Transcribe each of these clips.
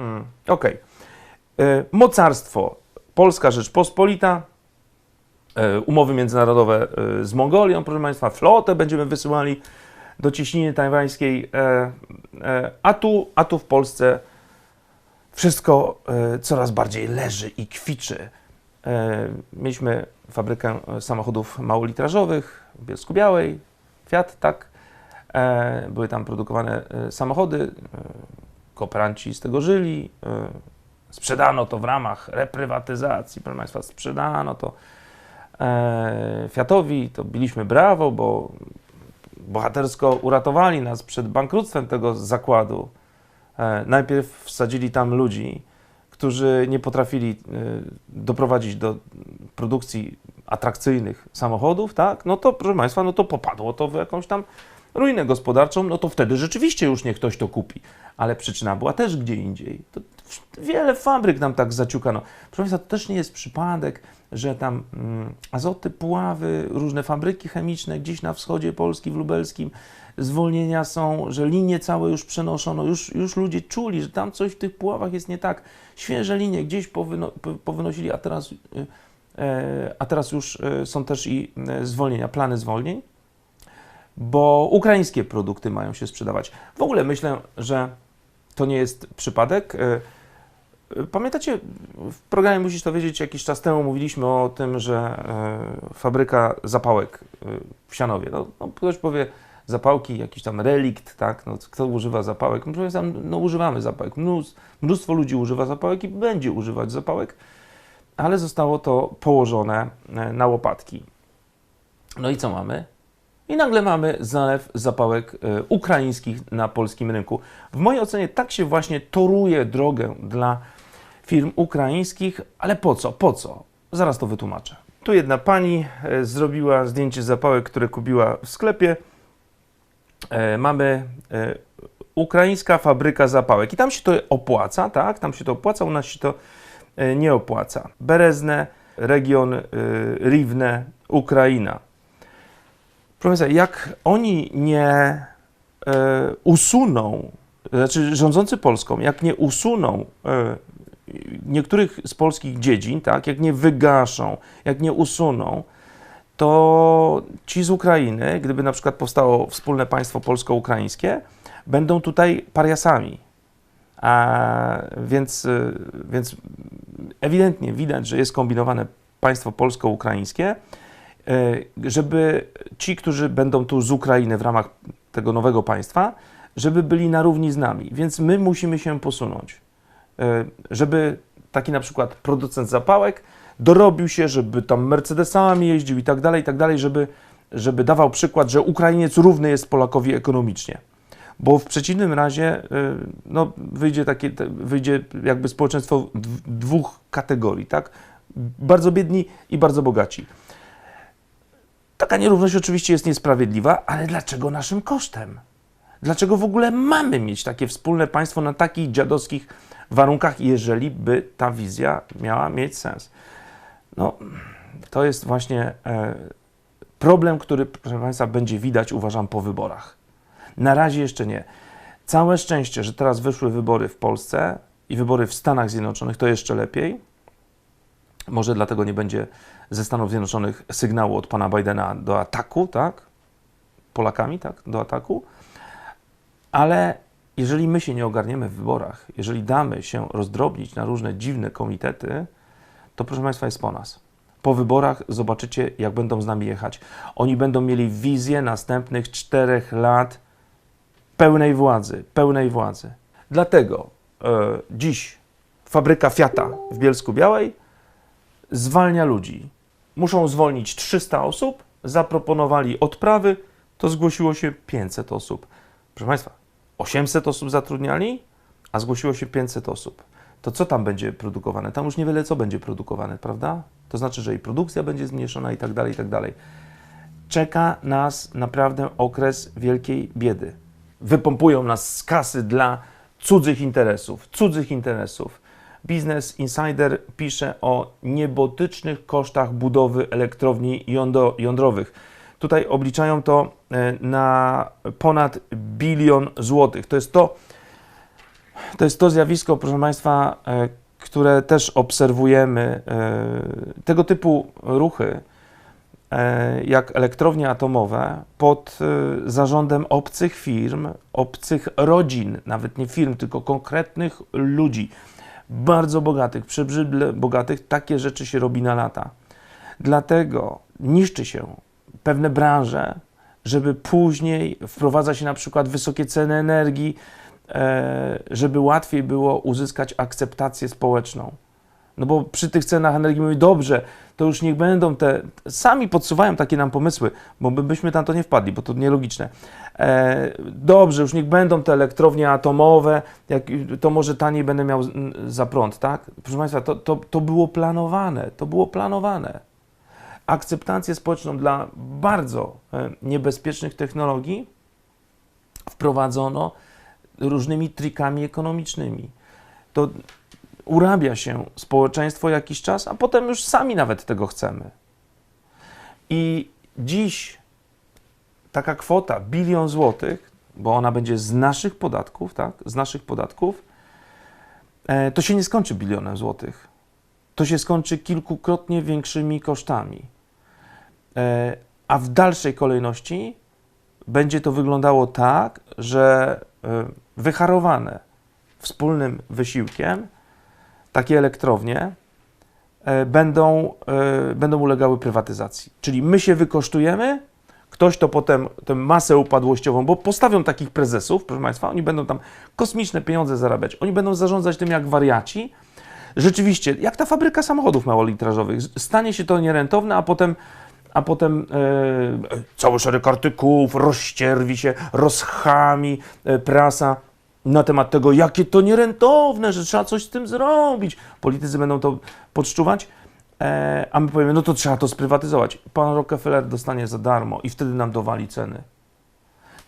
Mm, Okej. E, Mocarstwo. Polska Rzeczpospolita. e, Umowy międzynarodowe e, z Mongolią, proszę Państwa. Flotę będziemy wysyłali do ciśniny tajwańskiej. A tu, a tu w Polsce wszystko coraz bardziej leży i kwiczy. Mieliśmy fabrykę samochodów małolitrażowych w Bielsku Białej, Fiat, tak. Były tam produkowane samochody. Kooperanci z tego żyli. e, Sprzedano to w ramach reprywatyzacji, proszę Państwa, sprzedano to e, Fiatowi, to biliśmy brawo, bo bohatersko uratowali nas przed bankructwem tego zakładu. E, Najpierw wsadzili tam ludzi, którzy nie potrafili e, doprowadzić do produkcji atrakcyjnych samochodów, tak? No to proszę Państwa, no to popadło to w jakąś tam ruinę gospodarczą, no to wtedy rzeczywiście już nie ktoś to kupi. Ale przyczyna była też gdzie indziej. To wiele fabryk nam tak zaciukano. Proszę Państwa, to też nie jest przypadek, że tam mm, azoty, Puławy, różne fabryki chemiczne gdzieś na wschodzie Polski, w lubelskim, zwolnienia są, że linie całe już przenoszono, już, już ludzie czuli, że tam coś w tych Puławach jest nie tak. Świeże linie gdzieś powyno, po- powynosili, a teraz, y, e, a teraz już e, są też i e, zwolnienia, plany zwolnień, bo ukraińskie produkty mają się sprzedawać. W ogóle myślę, że to nie jest przypadek. E, e, Pamiętacie, w programie Musisz to wiedzieć, jakiś czas temu mówiliśmy o tym, że e, fabryka zapałek w Sianowie. No, no, ktoś powie, zapałki, jakiś tam relikt, tak? No, kto używa zapałek? No, proszę Państwa, no używamy zapałek. Mnóstwo, ludzi używa zapałek i będzie używać zapałek, ale zostało to położone na łopatki. No i co mamy? I nagle mamy zalew zapałek e, ukraińskich na polskim rynku. W mojej ocenie tak się właśnie toruje drogę dla firm ukraińskich, ale po co? Po co? Zaraz to wytłumaczę. Tu jedna pani e, zrobiła zdjęcie zapałek, które kupiła w sklepie. E, mamy ukraińska fabryka zapałek i tam się to opłaca, tak? Tam się to opłaca, u nas się to nie opłaca. Berezne, region e, Rivne, Ukraina. Państwa, jak oni nie e, usuną, znaczy rządzący Polską, jak nie usuną e, niektórych z polskich dziedzin, tak, jak nie wygaszą, jak nie usuną, to ci z Ukrainy, gdyby na przykład powstało wspólne państwo polsko-ukraińskie, będą tutaj pariasami. A, więc, y, więc ewidentnie widać, że jest kombinowane państwo polsko-ukraińskie, y, żeby ci, którzy będą tu z Ukrainy w ramach tego nowego państwa, żeby byli na równi z nami. Więc my musimy się posunąć. Y, Żeby taki na przykład producent zapałek dorobił się, żeby tam Mercedesami jeździł i tak dalej, i tak dalej, żeby, żeby dawał przykład, że Ukrainiec równy jest Polakowi ekonomicznie. Bo w przeciwnym razie y, no, wyjdzie, takie, wyjdzie jakby społeczeństwo dw- dwóch kategorii, tak? Bardzo biedni i bardzo bogaci. Taka nierówność oczywiście jest niesprawiedliwa, ale dlaczego naszym kosztem? Dlaczego w ogóle mamy mieć takie wspólne państwo na takich dziadowskich warunkach, jeżeli by ta wizja miała mieć sens? No, to jest właśnie e, problem, który, proszę Państwa, będzie widać, uważam, po wyborach. Na razie jeszcze nie. Całe szczęście, że teraz wyszły wybory w Polsce i wybory w Stanach Zjednoczonych, to jeszcze lepiej. Może dlatego nie będzie ze Stanów Zjednoczonych sygnału od pana Bidena do ataku, tak? Polakami, tak? Do ataku. Ale jeżeli my się nie ogarniemy w wyborach, jeżeli damy się rozdrobnić na różne dziwne komitety, to proszę Państwa jest po nas. Po wyborach zobaczycie, jak będą z nami jechać. Oni będą mieli wizję następnych czterech lat pełnej władzy, pełnej władzy. Dlatego e, dziś fabryka Fiata w Bielsku Białej zwalnia ludzi. Muszą zwolnić 300 osób, zaproponowali odprawy, to zgłosiło się 500 osób. Proszę Państwa, 800 osób zatrudniali, a zgłosiło się 500 osób. To co tam będzie produkowane? Tam już niewiele co będzie produkowane, prawda? To znaczy, że i produkcja będzie zmniejszona i tak dalej, i tak dalej. Czeka nas naprawdę okres wielkiej biedy. Wypompują nas z kasy dla cudzych interesów, cudzych interesów. Business Insider pisze o niebotycznych kosztach budowy elektrowni jądo- jądrowych. Tutaj obliczają to e, na ponad bilion złotych. To jest to, To jest to zjawisko, proszę Państwa, e, które też obserwujemy. e, Tego typu ruchy, jak elektrownie atomowe, pod zarządem obcych firm, obcych rodzin, nawet nie firm, tylko konkretnych ludzi, bardzo bogatych, przebrzydle bogatych, takie rzeczy się robi na lata. Dlatego niszczy się pewne branże, żeby później wprowadza się na przykład wysokie ceny energii, e, żeby łatwiej było uzyskać akceptację społeczną. No bo przy tych cenach energii mówię, dobrze, to już niech będą te, sami podsuwają takie nam pomysły, bo my byśmy tam to nie wpadli, bo to nielogiczne. E, dobrze, już niech będą te elektrownie atomowe, jak, to może taniej będę miał za prąd, tak? Proszę Państwa, to, to, to było planowane, to było planowane. Akceptację społeczną dla bardzo e, niebezpiecznych technologii wprowadzono różnymi trikami ekonomicznymi. To urabia się społeczeństwo jakiś czas, a potem już sami nawet tego chcemy. I dziś taka kwota bilion złotych, bo ona będzie z naszych podatków, tak, z naszych podatków, e, to się nie skończy bilionem złotych. To się skończy kilkukrotnie większymi kosztami. E, A w dalszej kolejności będzie to wyglądało tak, że e, wyharowane wspólnym wysiłkiem takie elektrownie e, będą, e, będą ulegały prywatyzacji. Czyli my się wykosztujemy, ktoś to potem tę masę upadłościową, bo postawią takich prezesów, proszę Państwa, oni będą tam kosmiczne pieniądze zarabiać, oni będą zarządzać tym jak wariaci. Rzeczywiście, jak ta fabryka samochodów małolitrażowych, stanie się to nierentowne, a potem a potem e, cały szereg artykułów rozścierwi się, rozchami e, prasa na temat tego, jakie to nierentowne, że trzeba coś z tym zrobić. Politycy będą to podszczuwać, e, a my powiemy, no to trzeba to sprywatyzować. Pan Rockefeller dostanie za darmo i wtedy nam dowali ceny.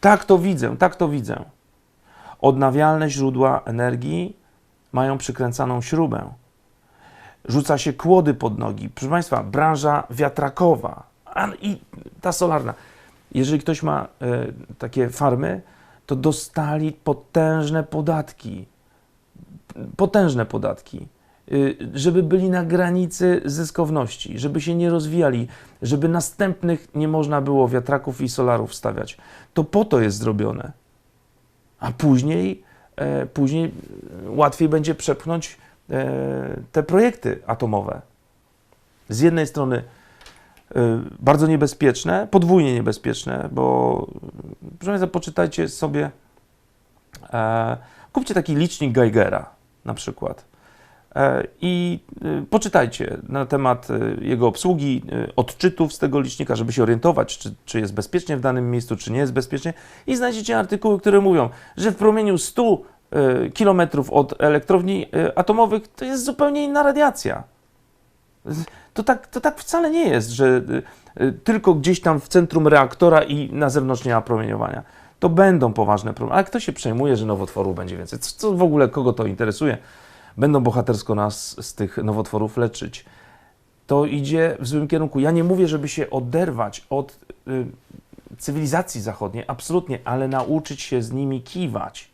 Tak to widzę, tak to widzę. Odnawialne źródła energii mają przykręcaną śrubę. Rzuca się kłody pod nogi. Proszę Państwa, branża wiatrakowa i ta solarna. Jeżeli ktoś ma e, takie farmy, to dostali potężne podatki. Potężne podatki. Y, Żeby byli na granicy zyskowności, żeby się nie rozwijali, żeby następnych nie można było wiatraków i solarów stawiać. To po to jest zrobione. A później, e, później e, łatwiej będzie przepchnąć e, te projekty atomowe. Z jednej strony bardzo niebezpieczne, podwójnie niebezpieczne, bo proszę Państwa, poczytajcie sobie, e, kupcie taki licznik Geigera na przykład e, i e, poczytajcie na temat e, jego obsługi, odczytów z tego licznika, żeby się orientować, czy, czy jest bezpiecznie w danym miejscu, czy nie jest bezpiecznie i znajdziecie artykuły, które mówią, że w promieniu 100 e, kilometrów od elektrowni atomowych to jest zupełnie inna radiacja. To tak, to tak wcale nie jest, że y, y, tylko gdzieś tam w centrum reaktora i na zewnątrz nie ma promieniowania. To będą poważne problemy. Ale kto się przejmuje, że nowotworów będzie więcej? Co, w ogóle kogo to interesuje? Będą bohatersko nas z tych nowotworów leczyć. To idzie w złym kierunku. Ja nie mówię, żeby się oderwać od y, cywilizacji zachodniej, absolutnie, ale nauczyć się z nimi kiwać.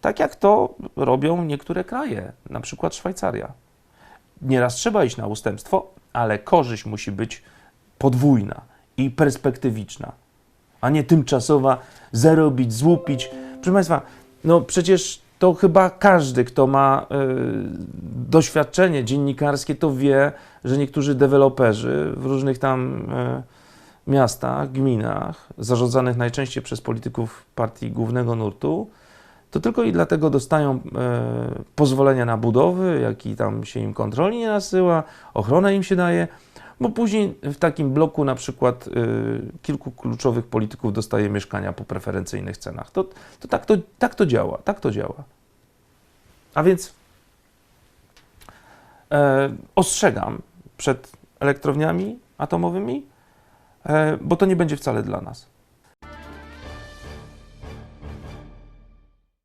Tak jak to robią niektóre kraje, na przykład Szwajcaria nieraz trzeba iść na ustępstwo, ale korzyść musi być podwójna i perspektywiczna, a nie tymczasowa, zarobić, złupić. Proszę Państwa, no przecież to chyba każdy, kto ma y, doświadczenie dziennikarskie, to wie, że niektórzy deweloperzy w różnych tam y, miastach, gminach, zarządzanych najczęściej przez polityków partii głównego nurtu, to tylko i dlatego dostają e, pozwolenia na budowy, jak i tam się im kontroli nie nasyła, ochronę im się daje, bo później w takim bloku na przykład e, kilku kluczowych polityków dostaje mieszkania po preferencyjnych cenach. To, to, tak, to tak to działa, tak to działa. A więc e, ostrzegam przed elektrowniami atomowymi, e, bo to nie będzie wcale dla nas.